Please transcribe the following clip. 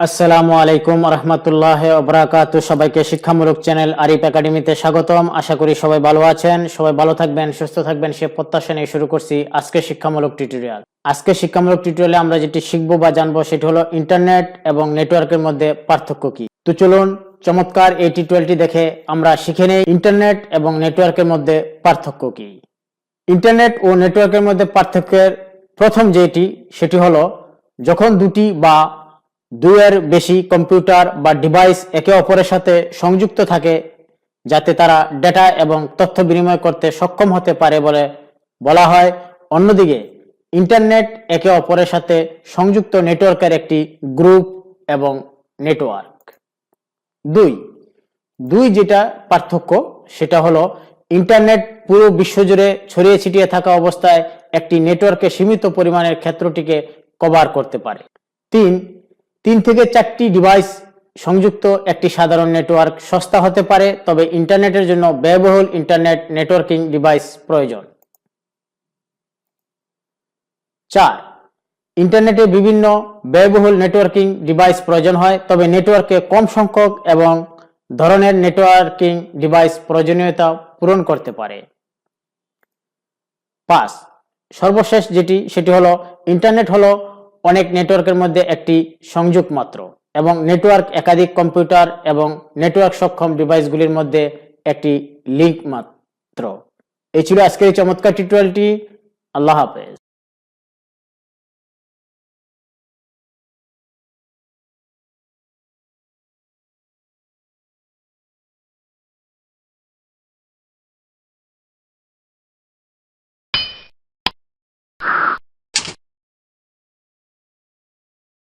আসসালামু আলাইকুম রহমতুল্লাহ ওবরাকাত সবাইকে শিক্ষামূলক চ্যানেল আরিফ একাডেমিতে স্বাগতম। আশা করি সবাই ভালো আছেন, সবাই ভালো থাকবেন, সুস্থ থাকবেন, সে প্রত্যাশা নিয়ে শুরু করছি আজকে শিক্ষামূলক টিউটোরিয়াল। আজকে শিক্ষামূলক টিউটোরিয়ালে আমরা যেটি শিখব বা জানব সেটি হলো ইন্টারনেট এবং নেটওয়ার্কের মধ্যে পার্থক্য কি। তো চলুন, চমৎকার এই টিউটোরিয়ালটি দেখে আমরা শিখে নেই ইন্টারনেট এবং নেটওয়ার্কের মধ্যে পার্থক্য কি। ইন্টারনেট ও নেটওয়ার্কের মধ্যে পার্থক্যের প্রথম যেটি, সেটি হলো যখন দুটি বা দুইয়ের বেশি কম্পিউটার বা ডিভাইস একে অপরের সাথে সংযুক্ত থাকে, যাতে তারা ডেটা এবং তথ্য বিনিময় করতে সক্ষম হতে পারে বলে বলা হয়। অন্যদিকে, ইন্টারনেট একে অপরের সাথে সংযুক্ত নেটওয়ার্কের একটি গ্রুপ এবং নেটওয়ার্ক। দুই দুই যেটা পার্থক্য, সেটা হলো ইন্টারনেট পুরো বিশ্বজুড়ে ছড়িয়ে ছিটিয়ে থাকা অবস্থায় একটি নেটওয়ার্কে সীমিত পরিমাণের ক্ষেত্রটিকে কভার করতে পারে। তিন তিন থেকে চারটি ডিভাইস সংযুক্ত একটি সাধারণ নেটওয়ার্ক সস্তা হতে পারে, তবে ইন্টারনেটের জন্য ব্যয়বহুল ইন্টারনেট নেটওয়ার্কিং ডিভাইস প্রয়োজন। চার ইন্টারনেটে বিভিন্ন ব্যয়বহুল নেটওয়ার্কিং ডিভাইস প্রয়োজন হয়, তবে নেটওয়ার্কে কম সংখ্যক এবং ধরনের নেটওয়ার্কিং ডিভাইস প্রয়োজনীয়তা পূরণ করতে পারে। পাঁচ, সর্বশেষ যেটি, সেটি হলো ইন্টারনেট হলো অনেক নেটওয়ার্কের মধ্যে একটি সংযোগ মাত্র এবং নেটওয়ার্ক একাধিক কম্পিউটার এবং নেটওয়ার্ক সক্ষম ডিভাইসগুলির মধ্যে একটি লিঙ্ক মাত্র। এই ছিল আজকের এই চমৎকার টিউটোরিয়ালটি আল্লাহ হাফেজ।